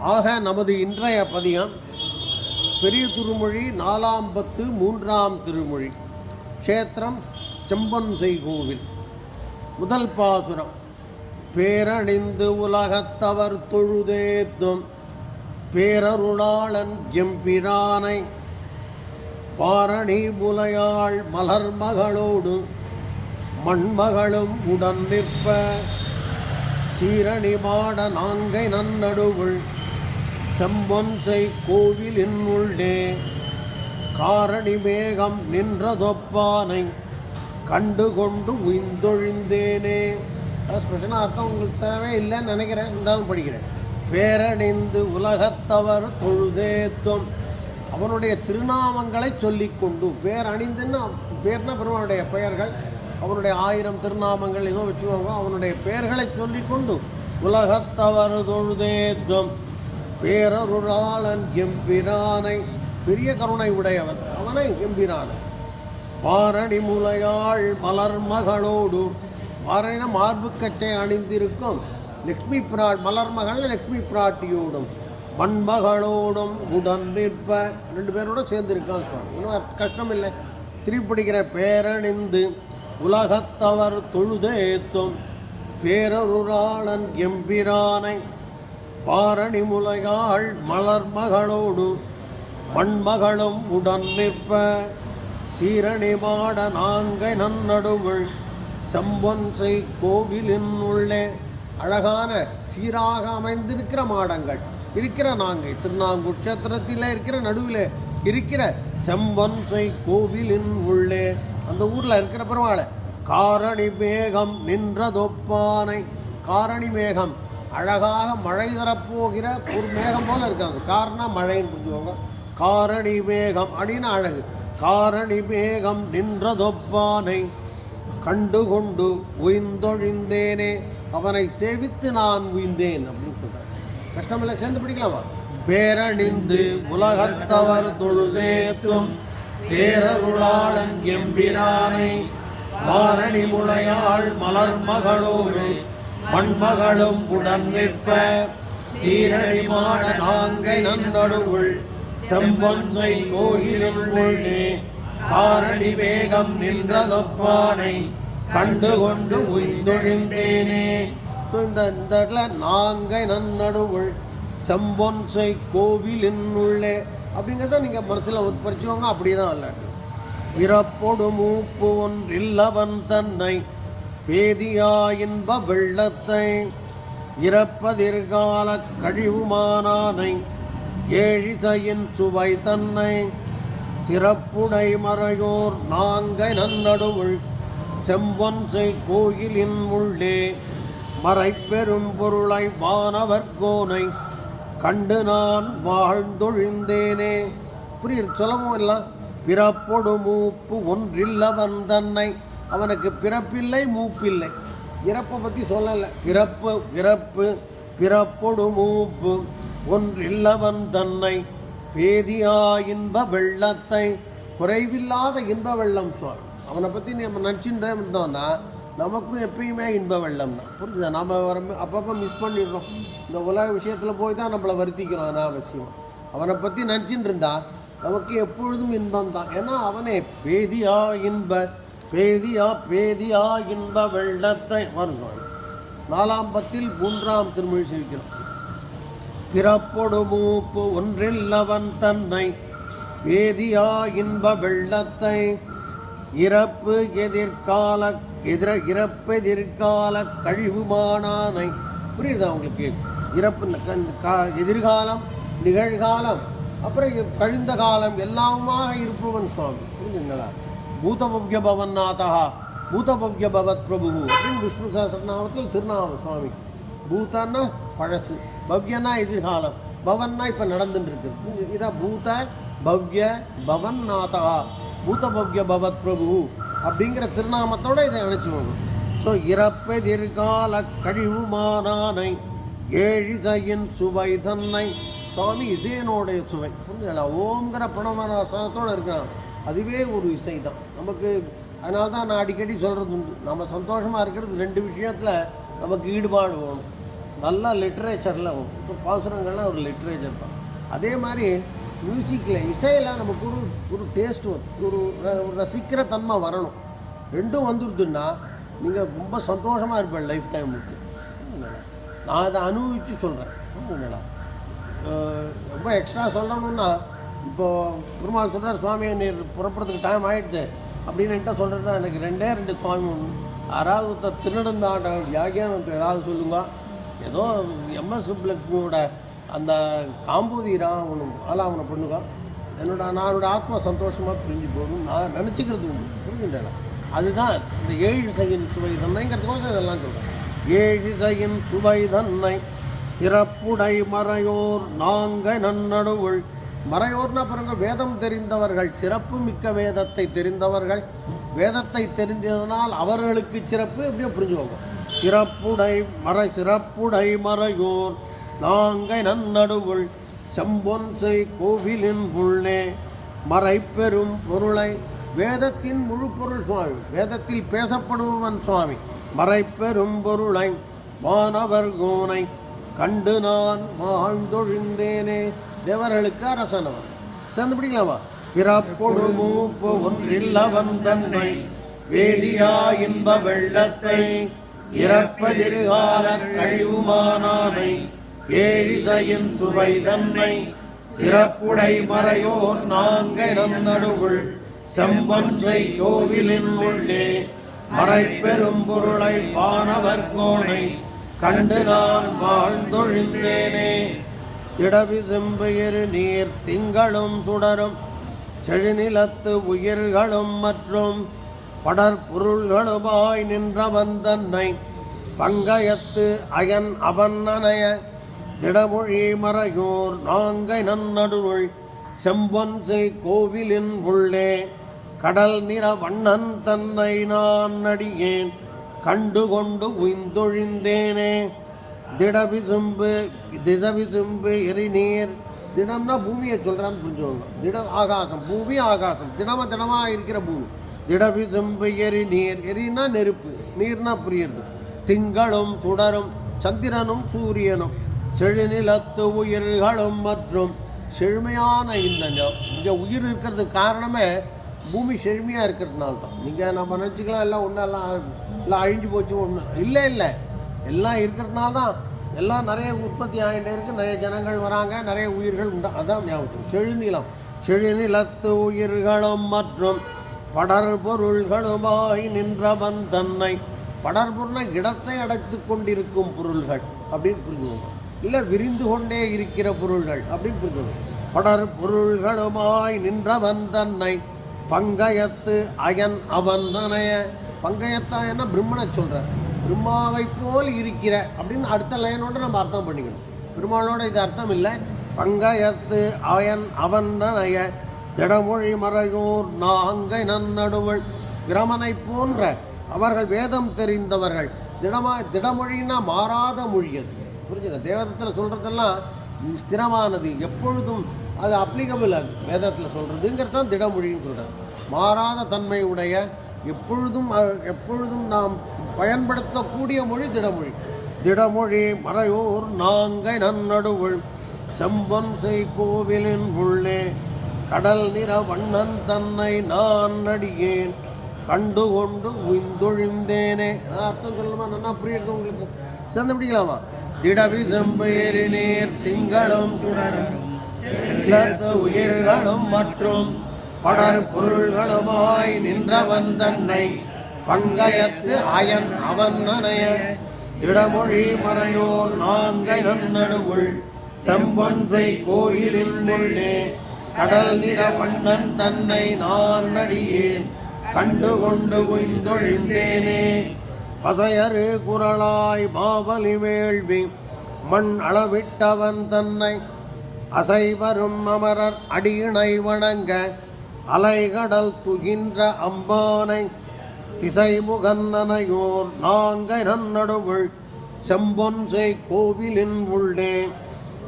ஆக நமது இன்றைய பதியம் பெரிய திருமொழி நாலாம் பத்து மூன்றாம் திருமொழி. க்ஷேத்திரம் செம்பன் கோவில் முதல் பாசுரம். பேரணிந்து உலகத்தவர் தொழுதேத்தும் பேரருளாளன் எம்பிரானை. பாரணி புலையாள் மலர் மகளோடு மண்மகளும் உடன் நிற்ப. சீரணி மாட நான்கை நன்னடுவுள் செம்பொன்சை கோவிலின் உள்ளே காரணி மேகம் நின்றதொப்பானை கண்டு கொண்டு உய்ந்தொழிந்தேனே அது ஸ்பெஷலாக அர்த்தம் உங்களுக்கு தேவை இல்லைன்னு நினைக்கிறேன் இருந்தாலும் படிக்கிறேன். பேரணிந்து உலகத்தவர் தொழுதேத்துவம் அவனுடைய திருநாமங்களை சொல்லிக்கொண்டு பேர் அணிந்துன்னு பேர்னா பெருமானுடைய பெயர்கள் அவனுடைய ஆயிரம் திருநாமங்கள் ஏதோ வச்சுக்கோங்க அவனுடைய பெயர்களை சொல்லிக்கொண்டு உலகத்தவர் தொழுதேத்துவம் பேரருளாளன் எம்பிரானை பெரிய கருணை உடையவன் அவனை எம்பிரானை பாரணி முலையாள் மலர் மகளோடு பாரணின மார்புக்கச்சை அணிந்திருக்கும் லக்ஷ்மி பிரா மலர் மகள் லக்ஷ்மி பிராட்டியோடும் மண்மகளோடும் உடன் நிற்ப ரெண்டு பேரோட சேர்ந்துருக்கான் இன்னும் கஷ்டம் இல்லை திருப்பிடிக்கிற பேரணிந்து உலகத்தவர் தொழுதேத்தும் பேரருளாளன் எம்பிரானை பாரணி முலையாள் மலர் மகளோடு மண்மகளும் உடன் நிற்ப. சீரணி மாட நாங்கை நன்னடுவள் செம்பொன்சை கோவிலின் உள்ளே. அழகான சீராக அமைந்திருக்கிற மாடங்கள். இருக்கிற நாங்கை திருநாங்குட்சத்திரத்தில் இருக்கிற நடுவில் இருக்கிற செம்பொன்சை கோவிலின் உள்ளே. அந்த ஊரில் இருக்கிற பரவாயில்ல காரணி மேகம் நின்றதொப்பானை. காரணி மேகம் அழகாக மழை தரப்போகிற ஒரு மேகம் போல இருக்காங்க காரணம் மழைன்னு புரிஞ்சுக்கோங்க. காரணி மேகம் அப்படின்னு அழகு. காரணி மேகம் நின்றதொப்பானை கண்டு கொண்டு உய்ந்தொழிந்தேனே அவனை சேவித்து நான் உய்ந்தேன் அப்படின்னு சொல்றார். கஷ்டமில்லை சேர்ந்து பிடிக்கலாமா? பேரணிந்து உலகத்தவர் தொழுதேத்தும் பேரருளாளன் எம்பிரானை. மாரணி முளையாள் மலர் மகளோடு மண்மகளும் உடன் நிற்ப. சீரணி மாட நாங்கை நன்னடுவுள். செம்பொன்சை கோயிலுள் உள்ளே. காரணி வேகம் நின்றதொப்பானை கண்டு கொண்டு உய்ந்தொழிந்தேனே. இந்த இடத்துல நாங்கை நன்னடுவுள். செம்பொன்சை கோவிலின் உள்ளே. அப்படிங்கிறத நீங்கள் மனசில் படிச்சுக்கோங்க அப்படியே தான் விளையாட்டு. பிறப்பொடு மூப்பு ஒன்றில்லவன் தன்னை பேதியா இன்ப வெள்ளத்தை இறப்பதிர்கால கழிவுமானானை ஏழிசையின் சுவை தன்னை சிறப்புடை மறையோர் நாங்கை நன்னடுவுள் செம்பொன்சை கோயிலின் உள்ளே மறைப்பெரும் பொருளை வானவர்கோனை கண்டு நான் வாழ்ந்தொழிந்தேனே. புரியுது? சொல்லவும் இல்லை? பிறப்பொடு மூப்பு ஒன்றில்லவன் தன்னை அவனுக்கு பிறப்பில்லை மூப்பில்லை. இறப்பை பற்றி சொல்லலை. பிறப்பு பிறப்பு பிறப்பொடு மூப்பு. ஒன்றில்லவன் தன்னை பேதியா இன்ப வெள்ளத்தை. குறைவில்லாத இன்ப வெள்ளம் சொல். அவனை பற்றி நம்ம நினச்சிட்டு இருந்தோம்னா நமக்கும் எப்பயுமே இன்ப வெள்ளம் தான். புரிஞ்சுதா? நம்ம வர அப்பப்போ மிஸ் பண்ணிடுறோம். இந்த உலக விஷயத்தில் போய் தான் நம்மளை வருத்திக்கிறோம் அனாவசியம். அவனை பற்றி நினச்சிட்டு இருந்தா நமக்கு எப்பொழுதும் இன்பம் தான். ஏன்னா அவனே பேதியா இன்ப பேதியா பேதியா இன்ப வெள்ளத்தை வருகிறோம் நாலாம் பத்தில் மூன்றாம் திருமொழி சிரிக்கிறோம் பிறப்பொடு மூப்பு ஒன்றில்லவன் தன்னை. வேதியா இன்ப வெள்ளத்தை இறப்பு எதிர்கால எதிர இறப்பு எதிர்கால கழிவுமானானை. புரியுதா உங்களுக்கு? இறப்பு கா- எதிர்காலம் நிகழ்காலம் அப்புறம் கழிந்த காலம் எல்லாமாக இருப்பவன் சுவாமி. புரிஞ்சுங்களா பூதபவ்ய பவன் நாதா பூதபவ்ய பவத் பிரபு அப்படின்னு விஷ்ணு சஹஸ்ரநாமத்தில் திருநாமம் சுவாமி பூதன்னா பழசு பவ்யனா எதிர்காலம் பவன்னா இப்போ நடந்துட்டு இருக்கு புரிஞ்சு- இதான் பூத பவ்ய பவன் நாதா பூத பவ்ய பவத் பிரபு அப்படிங்கிற திருநாமத்தோட இதை அணைச்சுவாங்க ஸோ இறப்பெதிர்கால கழிவுமானானை ஏழிசையின் சுவை தன்னை சுவாமி இசையனுடைய சுவை புரிஞ்சுங்களா ஓங்கிற பணமனாசனத்தோடு இருக்கிறான் அதுவே ஒரு இசை தான் நமக்கு அதனால தான் நான் அடிக்கடி சொல்கிறது உண்டு. நம்ம சந்தோஷமாக இருக்கிறது ரெண்டு விஷயத்தில் நமக்கு ஈடுபாடு வேணும். நல்லா லிட்ரேச்சரில் இப்போ பாசுரங்கள்லாம் ஒரு லிட்ரேச்சர் தான். அதே மாதிரி மியூசிக்கில் இசையில் நமக்கு ஒரு ஒரு டேஸ்ட் ஒரு ரசிக்கிற தன்மை வரணும். ரெண்டும் வந்துடுதுன்னா நீங்கள் ரொம்ப சந்தோஷமாக இருப்பேன் லைஃப் டைமுக்கு நான் அதை அனுபவித்து சொல்கிறேன் ரொம்ப எக்ஸ்ட்ரா சொல்லணும்னா இப்போது பெருமாள் சொல்கிறார் சுவாமி நீர் புறப்படுறதுக்கு டைம் ஆகிடுது அப்படின்னு என்கிட்ட சொல்கிறது எனக்கு ரெண்டே ரெண்டு சுவாமி யாராவது ஒருத்தர் திருநெடுந்தாண்ட யாகியானத்தை ஏதாவது சொல்லுங்க. ஏதோ எம்எஸ் சுப்லக்ஷ்மியோட அந்த காம்பூதிரா அவனும் ஆலாவனை பண்ணுங்க என்னோட நான் ஆத்ம ஆத்மா சந்தோஷமாக பிரிஞ்சு போகணும் நான் நினச்சிக்கிறது உண்டு. புரிஞ்சுட்டேன் அதுதான் இந்த ஏழு சையின் சுவை தன்னைங்கிறதுக்கோசம் இதெல்லாம் சொல்கிறேன் ஏழு சையின் சுவை தன்னை சிறப்புடை மறையோர் நாங்க நன்னடுவுள் மறையோர்னா பிறகு வேதம் தெரிந்தவர்கள் சிறப்பு மிக்க வேதத்தை தெரிந்தவர்கள். வேதத்தை தெரிந்ததனால் அவர்களுக்கு சிறப்பு எப்படியோ புரிஞ்சுக்கோங்க. சிறப்புடை மறை சிறப்புடை மறையோர் நாங்கை நன்னடுவுள் செம்பொன்சை கோவிலின் உள்ளே மறைப்பெரும் பொருளை வேதத்தின் முழு பொருள் சுவாமி. வேதத்தில் பேசப்படுபவன் சுவாமி. மறைப்பெரும் பொருளை வானவர் கோனை கண்டு நான் வாழ்ந்தொழிந்தேனே. தேவர்களுக்கு அரசனவன் சேர்ந்து பிடிக்கலாமா பிறப்பொடு மூப்பு ஒன்றில்லவன் தன்னை. வேதியா இன்ப வெள்ளத்தை இறப்பதிர்கால கழிவுமானானை. ஏழிசையின் சுவை தன்னை சிறப்புடை மறையோர் நாங்கள் நடுவுள். செம்பன் கோவிலின் உள்ளே மறைப்பெரும் பொருளை பானவர் கோணை கண்டு நான் வாழ்ந்தொழிந்தேனே. இடவி செம்பயிறு நீர் திங்களும் சுடரும் செழுநிலத்து உயிர்களும் மற்றும் படற்பொருள்களுமாய் நின்றவன் தன்னை பங்கயத்து அயன் அவன் அணைய. திடமொழி மறையோர் நாங்கை நன்னடுள் செம்பொன்சை கோவிலின் உள்ளே. கடல் நிற வண்ணன் தன்னை நான் நடியேன் கண்டு கொண்டு உய்ந்தொழிந்தேனே. திடவிசும்பு திடவிசும்பு எரிநீர். திடம்னா பூமியை சொல்கிறான்னு புரிஞ்சுக்கோங்க. திடம் ஆகாசம் பூமி ஆகாசம். திடம திடமாக இருக்கிற பூமி. திடவிசும்பு எரி நீர் எரினா நெருப்பு. நீர்னா புரியுறது. திங்களும் சுடரும் சந்திரனும் சூரியனும். செழுநிலத்து உயிர்களும் மற்றும் செழுமையான இந்த இங்கே உயிர் இருக்கிறதுக்கு காரணமே பூமி செழுமையாக இருக்கிறதுனால தான் நீங்கள் நம்ம நினச்சிக்கலாம் எல்லாம் ஒன்றெல்லாம் எல்லாம் அழிஞ்சு போச்சு ஒன்று இல்லை இல்லை. எல்லாம் இருக்கிறதுனால தான் எல்லாம் நிறைய உற்பத்தி ஆகிட்டே இருக்குது நிறைய ஜனங்கள் வராங்க. நிறைய உயிர்கள் உண்டா? அதான் ஞாபகம் செழுநிலம் செழுநிலத்து உயிர்களும் மற்றும் படர் பொருள்களுமாய் நின்றவன் தன்னை. படர் பொருளை இடத்தை அடைத்து கொண்டிருக்கும் பொருள்கள் அப்படின்னு புரிஞ்சுக்கணும் இல்லை விரிந்து கொண்டே இருக்கிற பொருள்கள் அப்படின்னு புரிஞ்சுக்கணும் படர் பொருள்களுமாய் நின்றவன் தன்னை. பங்கயத்து அயன் அவன் தனைய பங்கயத்தாயன்னா பிரம்மனை சொல்கிறார் பெருமாவை போல் இருக்கிற அப்படின்னு அடுத்த லைனோட நம்ம அர்த்தம் பண்ணிக்கணும். பெருமாளோட இது அர்த்தம் இல்லை. பங்கயத்து அயன் அவன் தனைய திடமொழி மறையோர் நாங்கை நன்னடுவள். பிரமனை போன்ற அவர்கள் வேதம் தெரிந்தவர்கள். திடமா திடமொழின்னா மாறாத மொழி அது. புரிஞ்சுங்க தேவதத்தில் சொல்கிறதெல்லாம் ஸ்திரமானது. எப்பொழுதும் அது அப்ளிகபிள் அது. வேதத்தில் சொல்கிறதுங்கிறது தான் திடமொழின்னு சொல்கிறார் மாறாத தன்மை உடைய எப்பொழுதும் எப்பொழுதும் நாம் பயன்படுத்தக்கூடிய மொழி திடமொழி. திடமொழி மறையோர் நாங்கை நன்னடுவுள் செம்பொன்சை கோவிலின் உள்ளே கடல் நிற வண்ணன் தன்னை நான் நடிகேன் கண்டு கொண்டு உய்ந்தொழிந்தேனே. அர்த்தம் சொல்லுமா நல்லா புரியுது உங்களுக்கு? சேர்ந்து பிடிக்கலாமா திடவி செம்பெயரி நீர் திங்களும் உயிர்களும் மற்றும் படர் பொருள்களுமாய் நின்றவன் தன்னை பங்கயத்து அயன் அவன் அணைய திடமொழி மறையோர் நாங்கை நன்னடுவுள் செம்பொன்சை கோயிலின் உள்ளே கடல் நிற வண்ணன் தன்னை நான் நடியேன். கண்டு கொண்டு உய்ந்தொழிந்தேனே. பசையரு குரலாய் மாவலி வேள்வி மண் அளவிட்டவன் தன்னை. அசைவரும் அமரர் அடியினை வணங்க. அலைகடல் துகின்ற அம்பானை திசைமுகன்னனையோர் நாங்கை நன்னடுவுள் செம்பொன்சை கோவிலின் உள்ளே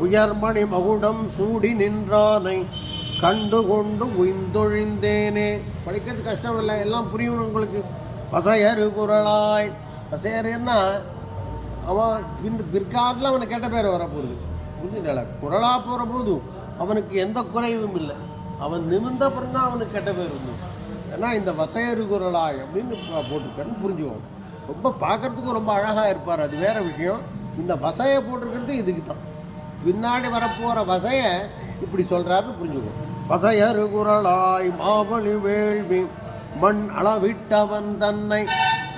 உயர்மணி மகுடம் சூடி நின்றானை கண்டு கொண்டு உய்ந்தொழிந்தேனே. படிக்கிறது கஷ்டம் இல்லை எல்லாம் புரியும் உங்களுக்கு. பசையரு குரலாய். பசையருன்னா அவன் பின் பிற்காலத்தில் அவனை கெட்ட பேர் வரப்போகுது. புரிஞ்சுங்களா குரலாக போகிற போது அவனுக்கு எந்த குறைவும் இல்லை அவன் நிமிர்ந்த அப்புறம் தான் அவனுக்கு கெட்ட பேர் வந்து ஏன்னா இந்த வசையறு குரலாய் அப்படின்னு போட்டிருக்காருன்னு புரிஞ்சுக்கோங்க. ரொம்ப பார்க்கறதுக்கு ரொம்ப அழகாக இருப்பார் அது வேறு விஷயம். இந்த வசையை போட்டிருக்கிறது இதுக்கு தான். பின்னாடி வரப்போகிற வசையை இப்படி சொல்கிறாருன்னு புரிஞ்சுக்கணும் வசையறு குரலாய் மாவழி வேள்வி மண் அளவிட்டவன் தன்னை.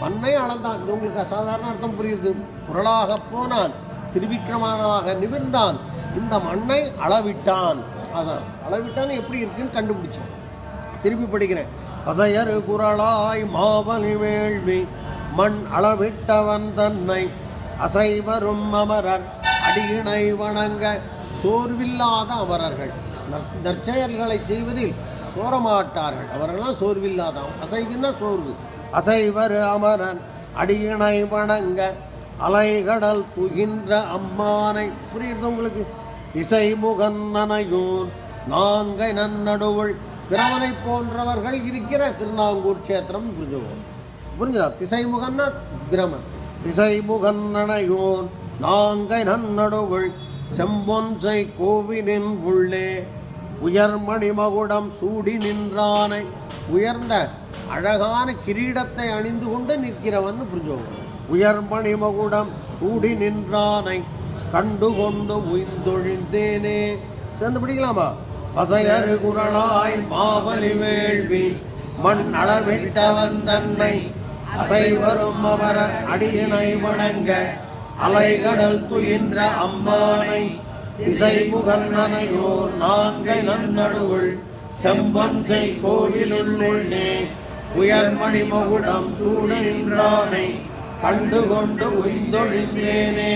மண்ணை அளந்தான். இது உங்களுக்கு அசாதாரண அர்த்தம் புரியுது. குரலாக போனான் திருவிக்கிரமானாக நிமிர்ந்தான். இந்த மண்ணை அளவிட்டான். அதான் அளவிட்டான் எப்படி இருக்குன்னு கண்டுபிடிச்சோம் திருப்பி படிக்கிறேன். பசையரு குரலாய் மாவலி வேள்வி மண் அளவிட்டவன் தன்னை அசைவரும் அமரர் அடியினை வணங்க சோர்வில்லாத அமரர்கள். நற்செயல்களை செய்வதில் சோரமாட்டார்கள். அவர்களெல்லாம் சோர்வில்லாத அசைவுன்னா சோர்வு. அசைவர் அமரன் அடியினை வணங்க அலைகடல் புகின்ற அம்மானை. புரியுது உங்களுக்கு? திசை முகன்னனையூர் நாங்கை நன்னடுவுள் பிரமனை போன்றவர்கள் இருக்கிற திருநாங்கூர் கஷேத்திரம் புரிஞ்சுவோம். புரிஞ்சுதா? திசை முகன்னா பிரமன் திசை முகன்னனையூர் நாங்கை நன்னடுவுள் செம்பொன்சை கோவிலின் உள்ளே உயர்மணி மகுடம் சூடி நின்றானை உயர்ந்த அழகான கிரீடத்தை அணிந்து கொண்டு நிற்கிறவன் புரிஞ்சுவோம். உயர்மணி மகுடம் சூடி நின்றானை கண்டுகொண்டு உய்ந்தொழிந்தேனே சேர்ந்து பிடிக்கலாமா? பசையரு குரலாய் மாவலி வேள்வி மண் அளவிட்டவன் தன்னை. அசைவரும் அமரர் அடியினை வணங்க அலைகடல் துயின்ற அம்மானை. இசை முகன்னனையோர் நாங்கை நன்னடுவுள் செம்பன்சை கோவிலுள் உள்ளே. உயர்மணி மகுடம் சூழ நின்றானை உய்ந்தொழிந்தேனே